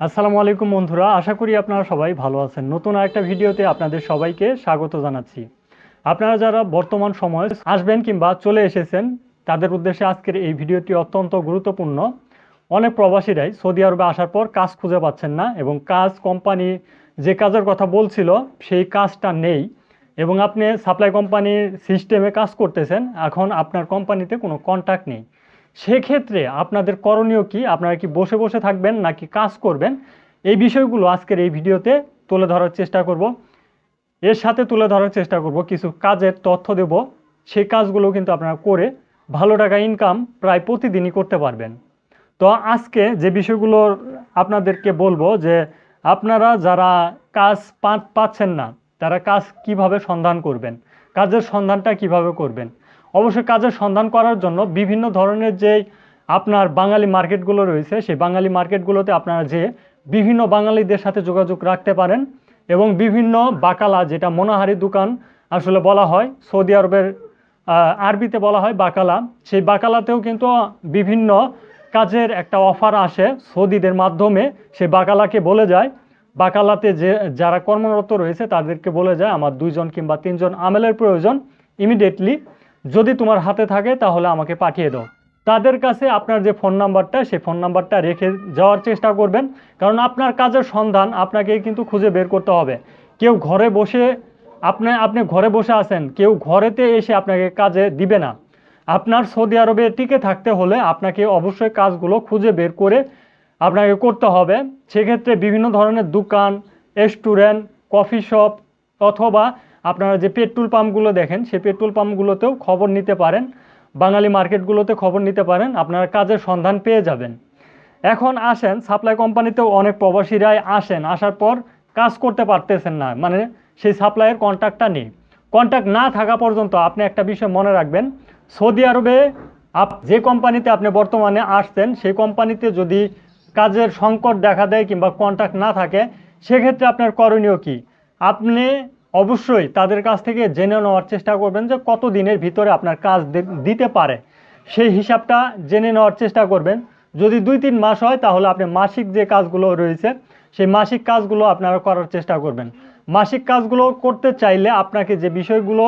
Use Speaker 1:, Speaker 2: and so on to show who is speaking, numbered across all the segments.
Speaker 1: আসসালামু আলাইকুম বন্ধুরা, আশা করি আপনারা সবাই ভালো আছেন। নতুন আরেকটা ভিডিওতে আপনাদের সবাইকে স্বাগত জানাচ্ছি। আপনারা যারা বর্তমান সময়ে আসবেন কিংবা চলে এসেছেন, তাদের উদ্দেশ্যে আজকের এই ভিডিওটি অত্যন্ত গুরুত্বপূর্ণ। অনেক প্রবাসীরাই সৌদি আরবে আসার পর কাজ খুঁজে পাচ্ছেন না এবং কাজ, কোম্পানি যে কাজের কথা বলছিল, সেই কাজটা নেই এবং আপনি সাপ্লাই কোম্পানির সিস্টেমে কাজ করতেছেন, এখন আপনার কোম্পানিতে কোনো কন্ট্যাক্ট নেই। সেক্ষেত্রে আপনাদের করণীয় কি? আপনারা কি বসে বসে থাকবেন নাকি কাজ করবেন? এই বিষয়গুলো আজকের এই ভিডিওতে তুলে ধরার চেষ্টা করব। এর সাথে তুলে ধরার চেষ্টা করব। কিছু কাজের তথ্য দেব। সেই কাজগুলো কিন্তু আপনারা করে ভালো টাকা ইনকাম প্রায় প্রতিদিনই করতে পারবেন। তো আজকে যে বিষয়গুলো আপনাদেরকে বলব যে আপনারা যারা কাজ পাচ্ছেন না, তারা কাজ কীভাবে সন্ধান করবেন? কাজের সন্ধানটা কীভাবে করবেন? অবশ্যই কাজের সন্ধান করার জন্য বিভিন্ন ধরনের যে আপনার বাঙালি মার্কেটগুলো রয়েছে, সেই বাঙালি মার্কেটগুলোতে আপনারা যে বিভিন্ন বাঙালিদের সাথে যোগাযোগ রাখতে পারেন এবং বিভিন্ন বাকালা, যেটা মনোহারি দোকান আসলে বলা হয়, সৌদি আরবের আরবিতে বলা হয় বাকালা, সেই বাকালাতেও কিন্তু বিভিন্ন কাজের একটা অফার আসে সৌদিদের মাধ্যমে, সেই বাকালাকে বলে যায়। বাকালাতে যে, যারা কর্মরত রয়েছে তাদেরকে বলে যায়, আমার দুইজন কিংবা তিনজন আমেলের প্রয়োজন ইমিডিয়েটলি যদি তোমার হাতে থাকে, তাহলে আমাকে পাঠিয়ে দাও। তাদের কাছে আপনার যে ফোন নাম্বারটা, সেই ফোন নাম্বারটা রেখে যাওয়ার চেষ্টা করবেন। কারণ আপনার কাজের সন্ধান আপনাকে কিন্তু খুঁজে বের করতে হবে। কেউ ঘরে বসে, আপনি আপনি ঘরে বসে আছেন, কেউ ঘরেতে এসে আপনাকে কাজে দিবে না। আপনার সৌদি আরবে টিকে থাকতে হলে আপনাকে অবশ্যই কাজগুলো খুঁজে বের করে আপনাকে করতে হবে। সেক্ষেত্রে বিভিন্ন ধরনের দোকান, রেস্টুরেন্ট, কফি শপ অথবা আপনারা যে পেট্রোল পাম্পগুলো দেখেন, সেই পেট্রোল পাম্পগুলোতেও খবর নিতে পারেন, বাঙালি মার্কেটগুলোতে খবর নিতে পারেন, আপনারা কাজের সন্ধান পেয়ে যাবেন। এখন আসেন, সাপ্লাই কোম্পানিতেও অনেক প্রবাসীরাই আসেন, আসার পর কাজ করতে পারতেছেন না মানে সেই সাপ্লাইয়ের কন্ট্যাক্টটা নেই। কন্ট্যাক্ট না থাকা পর্যন্ত আপনি একটা বিষয় মনে রাখবেন, সৌদি আরবে আপ, যে কোম্পানিতে আপনি বর্তমানে আসছেন, সেই কোম্পানিতে যদি কাজের সংকট দেখা দেয় কিংবা কন্ট্যাক্ট না থাকে, সেক্ষেত্রে আপনার করণীয় কি? আপনি অবশ্যই তাদের কাছ থেকে জেনে নেওয়ার চেষ্টা করবেন যে কত দিনের ভিতরে আপনার কাজ দিতে পারে। সেই হিসাবটা জেনে নেওয়ার চেষ্টা করবেন। যদি দুই তিন মাস হয়, তাহলে আপনি মাসিক যে কাজগুলো রয়েছে, সেই মাসিক কাজগুলো আপনারা করার চেষ্টা করবেন। মাসিক কাজগুলো করতে চাইলে আপনাকে যে বিষয়গুলো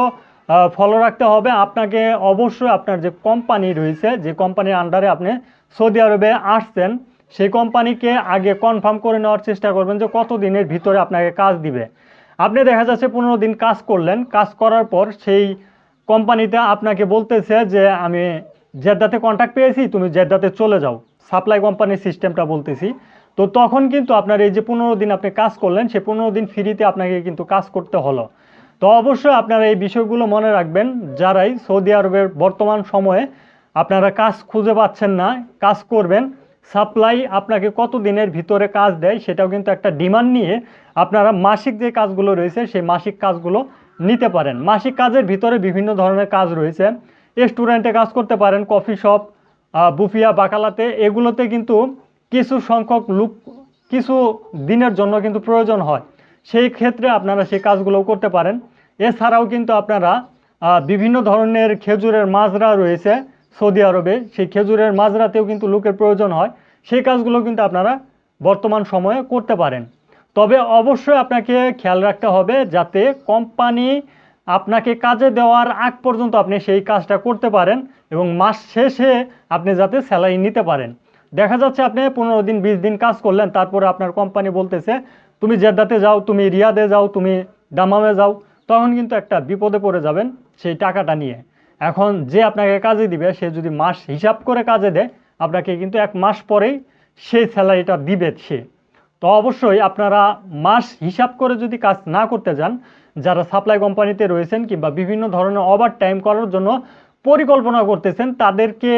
Speaker 1: ফলো রাখতে হবে, আপনাকে অবশ্যই আপনার যে কোম্পানি রয়েছে, যে কোম্পানির আন্ডারে আপনি সৌদি আরবে আসছেন, সেই কোম্পানিকে আগে কনফার্ম করে নেওয়ার চেষ্টা করবেন যে কত দিনের ভিতরে আপনাকে কাজ দিবে। আপনি দেখা যাচ্ছে পনেরো দিন কাজ করলেন, কাজ করার পর সেই কোম্পানিতে আপনাকে বলতেছে যে, আমি জেদ্দাতে কন্ট্যাক্ট পেয়েছি, তুমি জেদ্দাতে চলে যাও। সাপ্লাই কোম্পানির সিস্টেমটা বলতেছি। তো তখন কিন্তু আপনার এই যে পনেরো দিন আপনি কাজ করলেন সে পনেরো দিন ফ্রিতে আপনাকে কিন্তু কাজ করতে হলো। তো অবশ্যই আপনারা এই বিষয়গুলো মনে রাখবেন, যারাই সৌদি আরবের বর্তমান সময়ে আপনারা কাজ খুঁজে পাচ্ছেন না, কাজ করবেন সাপ্লাই আপনাকে কত দিনের ভিতরে কাজ দেয় সেটাও কিন্তু একটা ডিমান্ড নিয়ে আপনারা মাসিক যে কাজগুলো রয়েছে সেই মাসিক কাজগুলো নিতে পারেন। মাসিক কাজের ভিতরে বিভিন্ন ধরনের কাজ রয়েছে। রেস্টুরেন্টে কাজ করতে পারেন, কফি শপ বুফিয়া, বাকালাতে, এগুলোতে কিন্তু কিছু সংখ্যক লোক, কিছু দিনের জন্য কিন্তু প্রয়োজন হয়। সেই ক্ষেত্রে আপনারা সেই কাজগুলো করতে পারেন। এছাড়াও কিন্তু আপনারা বিভিন্ন ধরনের খেজুরের মাজরা রয়েছে। সৌদি আরবে, সেই খেজুরের মাঝরাতেও কিন্তু লোকের প্রয়োজন হয়। সেই কাজগুলো কিন্তু আপনারা বর্তমান সময়ে করতে পারেন। তবে অবশ্যই আপনাকে খেয়াল রাখতে হবে যাতে কোম্পানি আপনাকে কাজে দেওয়ার আগ পর্যন্ত আপনি সেই কাজটা করতে পারেন এবং মাস শেষে আপনি যাতে স্যালারি নিতে পারেন। দেখা যাচ্ছে আপনি পনেরো দিন, বিশ দিন কাজ করলেন, তারপরে আপনার কোম্পানি বলতেছে, তুমি জেদ্দাতে যাও, তুমি রিয়াদে যাও, তুমি দামামে যাও। তখন কিন্তু একটা বিপদে পড়ে যাবেন সেই টাকাটা নিয়ে। এখন যে আপনাকে কাজে দিবে, সে যদি মাস হিসাব করে কাজে দেয়, আপনাকে কিন্তু এক মাস পরেই সেই স্যালারিটা দিবে সে। তো অবশ্যই আপনারা মাস হিসাব করে যদি কাজ না করতে যান, যারা সাপ্লাই কোম্পানিতে রয়েছেন কিংবা বিভিন্ন ধরনের ওভার টাইম করার জন্য পরিকল্পনা করতেছেন, তাদেরকে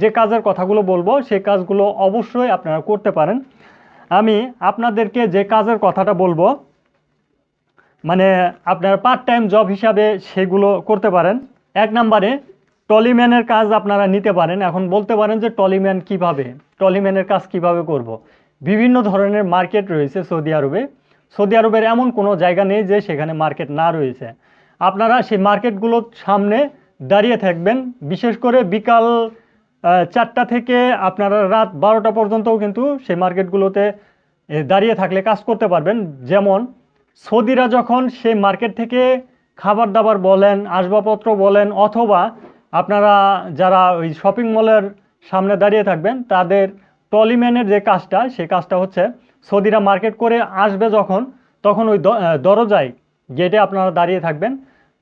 Speaker 1: যে কাজের কথাগুলো বলব, সেই কাজগুলো অবশ্যই আপনারা করতে পারেন। আমি আপনাদেরকে যে কাজের কথাটা বলব মানে আপনার পার্ট টাইম জব হিসাবে সেগুলো করতে পারেন। এক নম্বরে, টলিম্যানের কাজ আপনারা নিতে পারেন। এখন বলতে পারেন যে টলিম্যান কীভাবে, টলিম্যানের কাজ কীভাবে করব। বিভিন্ন ধরনের মার্কেট রয়েছে সৌদি আরবে। সৌদি আরবের এমন কোনো জায়গা নেই যে সেখানে মার্কেট না রয়েছে। আপনারা সেই মার্কেটগুলোর সামনে দাঁড়িয়ে থাকবেন। বিশেষ করে বিকাল চারটা থেকে আপনারা রাত বারোটা পর্যন্তও কিন্তু সেই মার্কেটগুলোতে দাঁড়িয়ে থাকলে কাজ করতে পারবেন। যেমন, সৌদিরা যখন সেই মার্কেট থেকে খাবার দাবার বলেন, আসবাবপত্র বলেন, অথবা আপনারা যারা ওই শপিং মলের সামনে দাঁড়িয়ে থাকবেন, তাদের টলিম্যানের যে কাজটা, সে কাজটা হচ্ছে সৌদিরা মার্কেট করে আসবে যখন, তখন ওই দরজায় গেটে আপনারা দাঁড়িয়ে থাকবেন।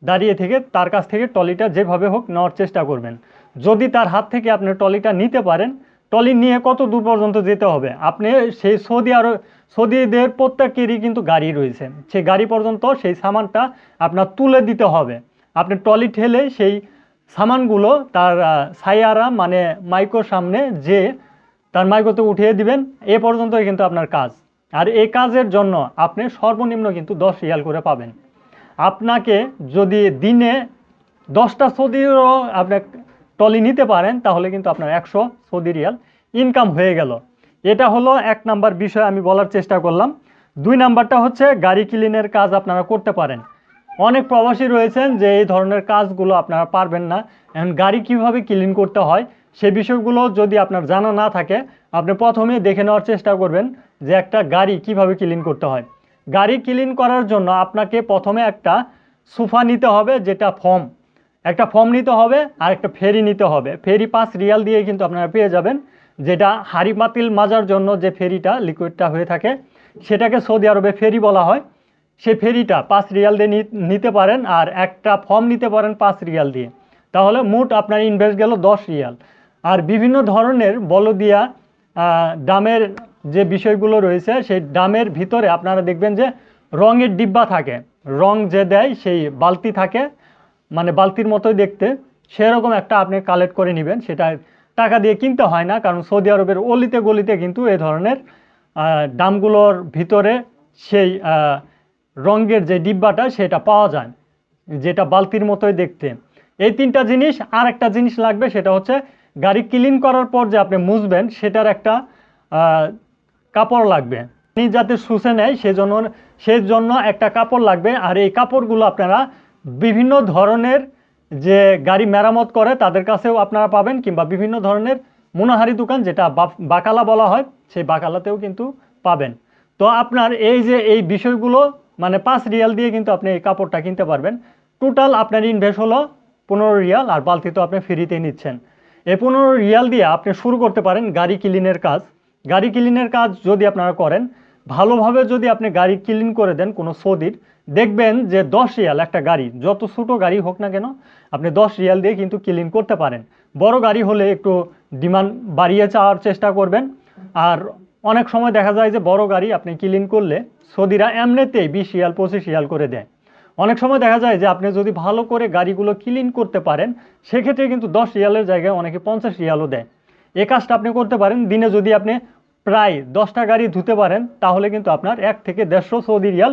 Speaker 1: দাঁড়িয়ে থেকে তার কাছ থেকে টলিটা যেভাবে হোক নেওয়ার চেষ্টা করবেন। যদি তার হাত থেকে আপনি টলিটা নিতে পারেন টলি নিয়ে কত দূর পর্যন্ত যেতে হবে? আপনি সেই সৌদি আরব, সৌদিদের প্রত্যেকেরই কিন্তু গাড়ি রয়েছে। সেই গাড়ি পর্যন্ত সেই সামানটা আপনার তুলে দিতে হবে। আপনি ট্রলি ঠেলে সেই সামানগুলো তার সাইয়ারা মানে মাইকোর সামনে যে তার মাইকোতে উঠিয়ে দিবেন, এ পর্যন্তই কিন্তু আপনার কাজ। আর এই কাজের জন্য আপনি সর্বনিম্ন কিন্তু দশ রিয়াল করে পাবেন। আপনাকে যদি দিনে দশটা সৌদিরও আপনি টলি নিতে পারেন, তাহলে কিন্তু আপনার একশো সৌদি রিয়াল ইনকাম হয়ে গেল। এটা হলো এক নাম্বার বিষয় আমি বলার চেষ্টা করলাম। দুই নাম্বারটা হচ্ছে গাড়ি ক্লিনের কাজ আপনারা করতে পারেন। অনেক প্রবাসী রয়েছেন যে এই ধরনের কাজগুলো আপনারা পারবেন না। এখন গাড়ি কীভাবে ক্লিন করতে হয়, সে বিষয়গুলো যদি আপনার জানা না থাকে, আপনি প্রথমে দেখে নেওয়ার চেষ্টা করবেন যে একটা গাড়ি কীভাবে ক্লিন করতে হয়। গাড়ি ক্লিন করার জন্য আপনাকে প্রথমে একটা সোফা নিতে হবে, যেটা ফর্ম একটা ফর্ম নিতে হবে, আর একটা ফেরি নিতে হবে। ফেরি পাঁচ রিয়াল দিয়ে কিন্তু আপনারা পেয়ে যাবেন, যেটা হাড়ি পাতিল মাজার জন্য যে ফেরিটা লিকুইডটা হয়ে থাকে, সেটাকে সৌদি আরবে ফেরি বলা হয়। সেই ফেরিটা পাঁচ রিয়াল দিয়ে নিতে পারেন, আর একটা ফর্ম নিতে পারেন পাঁচ রিয়াল দিয়ে। তাহলে মোট আপনার ইনভেস্ট গেল দশ রিয়াল আর বিভিন্ন ধরনের বলদিয়া ডামের যে বিষয়গুলো রয়েছে, সেই ডামের ভিতরে আপনারা দেখবেন যে রঙের ডিব্বা থাকে। রং যে দেয়, সেই বালতি থাকে। মানে বালতির মতোই দেখতে, সেরকম একটা আপনি কালেক্ট করে নেবেন। সেটা টাকা দিয়ে কিনতে হয় না, কারণ সৌদি আরবের অলিতে গলিতে কিন্তু এ ধরনের দামগুলোর ভিতরে সেই রঙের যে ডিব্বাটা সেটা পাওয়া যায়, যেটা বালতির মতোই দেখতে। এই তিনটা জিনিস আর একটা জিনিস লাগবে, সেটা হচ্ছে গাড়ি ক্লিন করার পর যে আপনি মুছবেন, সেটার একটা কাপড় লাগবে। যাতে শুষে নেয়, সেজন্য সেই জন্য একটা কাপড় লাগবে। আর এই কাপড়গুলো আপনারা বিভিন্ন ধরনের যে গাড়ি মেরামত করে, তাদের কাছেও আপনারা পাবেন, কিংবা বিভিন্ন ধরনের মোনাহারি দোকান, যেটা বাকালা বলা হয়, সেই বাকালাতেও কিন্তু পাবেন। তো আপনার এই যে, এই বিষয়গুলো মানে পাঁচ রিয়াল দিয়ে কিন্তু আপনি এই কাপড়টা কিনতে পারবেন। টোটাল আপনার ইনভেস্ট হলো পনেরো রিয়াল, আর বালতি তো আপনি ফ্রিতেই নিচ্ছেন। এই পনেরো রিয়াল দিয়ে আপনি শুরু করতে পারেন গাড়ি ক্লিনের কাজ। গাড়ি ক্লিনের কাজ যদি আপনারা করেন ভালোভাবে যদি আপনি গাড়ি ক্লিন করে দেন কোনো সৌদির, দেখবেন যে দশ রিয়াল একটা গাড়ি, যত ছোটো গাড়ি হোক না কেন, আপনি দশ রিয়াল দিয়ে কিন্তু ক্লিন করতে পারেন। বড় গাড়ি হলে একটু ডিমান্ড বাড়িয়ে চাওয়ার চেষ্টা করবেন। আর অনেক সময় দেখা যায় যে বড় গাড়ি আপনি ক্লিন করলে সৌদিরা এমনিতেই বিশ রিয়াল, পঁচিশ রিয়াল করে দেয়। অনেক সময় দেখা যায় যে আপনি যদি ভালো করে গাড়িগুলো ক্লিন করতে পারেন, সেক্ষেত্রে কিন্তু দশ রিয়ালের জায়গায় অনেকে পঞ্চাশ রিয়ালও দেয়। এ কাজটা আপনি করতে পারেন। দিনে যদি আপনি প্রায় দশটা গাড়ি ধুতে পারেন, তাহলে কিন্তু আপনার এক থেকে দেড়শো সৌদি রিয়াল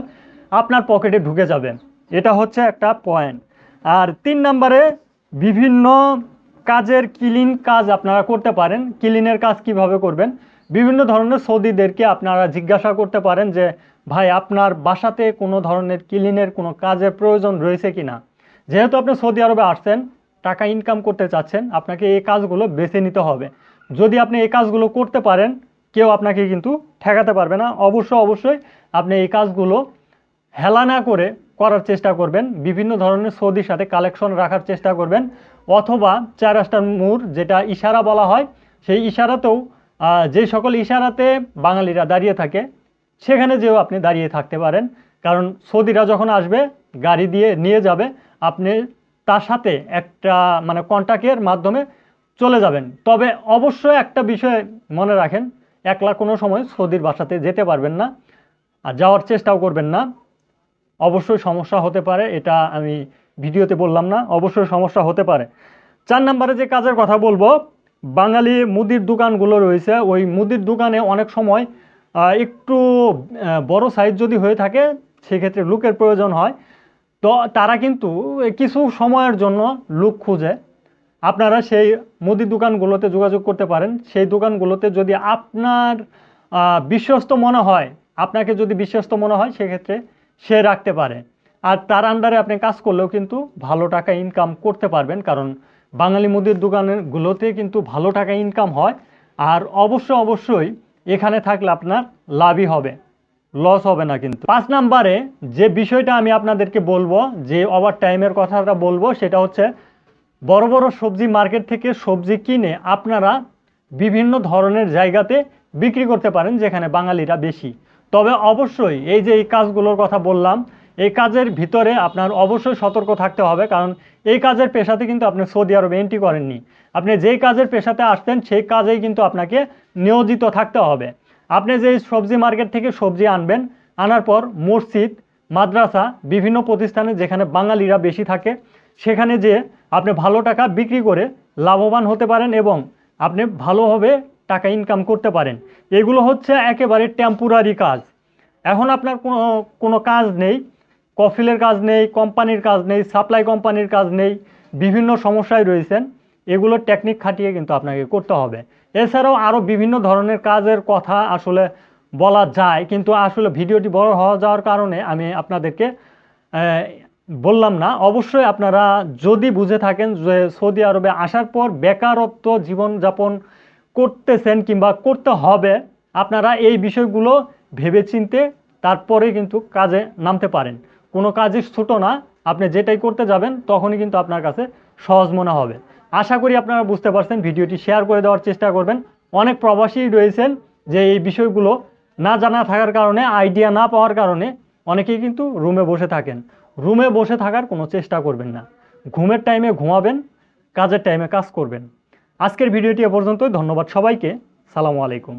Speaker 1: আপনার পকেটে ঢুকে যাবে। এটা হচ্ছে একটা পয়েন্ট আর তিন নম্বরে বিভিন্ন কাজের ক্লিন কাজ আপনারা করতে পারেন। ক্লিনের কাজ কীভাবে করবেন? বিভিন্ন ধরনের সৌদিদেরকে আপনারা জিজ্ঞাসা করতে পারেন যে, ভাই, আপনার বাসাতে কোনো ধরনের ক্লিনের কোনো কাজের প্রয়োজন রয়েছে কি না যেহেতু আপনি সৌদি আরবে আসছেন, টাকা ইনকাম করতে চাচ্ছেন, আপনাকে এই কাজগুলো বেছে নিতে হবে। যদি আপনি এই কাজগুলো করতে পারেন কেউ আপনাকে কিন্তু ঠেকাতে পারবে না। অবশ্য, অবশ্যই আপনি এই কাজগুলো হেলা না করে করার চেষ্টা করবেন। বিভিন্ন ধরনের সৌদির সাথে কালেকশন রাখার চেষ্টা করবেন। অথবা চার রাস্তার মুর যেটা ইশারা বলা হয়, সেই ইশারাতেও যে সকল ইশারাতে বাঙালিরা দাঁড়িয়ে থাকে, সেখানে যেও আপনি দাঁড়িয়ে থাকতে পারেন। কারণ সৌদিরা যখন আসবে, গাড়ি দিয়ে নিয়ে যাবে, আপনি তার সাথে একটা মানে কন্ট্যাক্টের মাধ্যমে চলে যাবেন। তবে অবশ্যই একটা বিষয় মনে রাখেন একলা কোনো সময় সৌদির বাসাতে যেতে পারবেন না আর যাওয়ার চেষ্টাও করবেন না। অবশ্যই সমস্যা হতে পারে, এটা আমি ভিডিওতে বললাম না, অবশ্যই সমস্যা হতে পারে। চার নম্বরে যে কাজের কথা বলব, বাঙালি মুদির দোকানগুলো রয়েছে। ওই মুদির দোকানে অনেক সময় একটু বড় সাইজ যদি হয়ে থাকে, সেক্ষেত্রে লুকের প্রয়োজন হয়। তো তারা কিন্তু কিছু সময়ের জন্য লুক খুঁজে। আপনারা সেই মুদি দোকানগুলোতে যোগাযোগ করতে পারেন। সেই দোকানগুলোতে যদি আপনার বিশ্বস্ত মনে হয়, আপনাকে যদি বিশ্বস্ত মনে হয়, সেক্ষেত্রে সে রাখতে পারে। আর তার আন্ডারে আপনি কাজ করলেও কিন্তু ভালো টাকা ইনকাম করতে পারবেন, কারণ বাঙালি মুদির দোকানগুলোতে কিন্তু ভালো টাকা ইনকাম হয়। আর অবশ্য, অবশ্যই এখানে থাকলে আপনার লাভই হবে লস হবে না কিন্তু। পাঁচ নাম্বারে যে বিষয়টা আমি আপনাদেরকে বলব, যে ওভার টাইমের কথাটা বলব, সেটা হচ্ছে বড় বড় সবজি মার্কেট থেকে সবজি কিনে আপনারা বিভিন্ন ধরনের জায়গাতে বিক্রি করতে পারেন যেখানে বাঙালিরা বেশি। তবে অবশ্যই এই যে এই কাজগুলোর কথা বললাম, এই কাজের ভিতরে আপনার অবশ্যই সতর্ক থাকতে হবে কারণ এই কাজের পেশাতে কিন্তু আপনি সৌদি আরবে এন্ট্রি করেননি। আপনি যেই কাজের পেশাতে আসতেন সেই কাজেই কিন্তু আপনাকে নিয়োজিত থাকতে হবে। আপনি যে সবজি মার্কেট থেকে সবজি আনবেন, আনার পর মসজিদ, মাদ্রাসা, বিভিন্ন প্রতিষ্ঠানে যেখানে বাঙালিরা বেশি থাকে সেখানে যে আপনি ভালো টাকা বিক্রি করে লাভবান হতে পারেন এবং আপনি ভালোভাবে টাকা ইনকাম করতে পারেন। এগুলো হচ্ছে একেবারে টেম্পোরারি কাজ। এখন আপনার কোনো কোনো কাজ নেই। কফিলের কাজ নেই কোম্পানির কাজ নেই সাপ্লাই কোম্পানির কাজ নেই, বিভিন্ন সমস্যায় রয়েছেন। এগুলো টেকনিক খাটিয়ে কিন্তু আপনাকে করতে হবে। এছাড়াও আরও বিভিন্ন ধরনের কাজের কথা আসলে বলা যায়, কিন্তু আসলে ভিডিওটি বড় হওয়া যাওয়ার কারণে আমি আপনাদেরকে বললাম না, অবশ্যই আপনারা যদি বুঝে থাকেন যে সৌদি আরবে আসার পর বেকারত্ব জীবনযাপন করতেছেন কিংবা করতে হবে, আপনারা এই বিষয়গুলো ভেবেচিন্তে তারপরে কিন্তু কাজে নামতে পারেন। কোনো কাজই ছোটো না, আপনি যেটাই করতে যাবেন তখনই কিন্তু আপনার কাছে সহজ মনে হবে। আশা করি আপনারা বুঝতে পারছেন, ভিডিওটি শেয়ার করে দেওয়ার চেষ্টা করবেন। অনেক প্রবাসী রয়েছেন যে এই বিষয়গুলো না জানা থাকার কারণে আইডিয়া না পাওয়ার কারণে অনেকেই কিন্তু রুমে বসে থাকেন। রুমে বসে থাকার কোনো চেষ্টা করবেন না। ঘুমের টাইমে ঘুমাবেন, কাজের টাইমে কাজ করবেন। আজকের ভিডিওটি এ পর্যন্তই, ধন্যবাদ সবাইকে, সালামু আলাইকুম।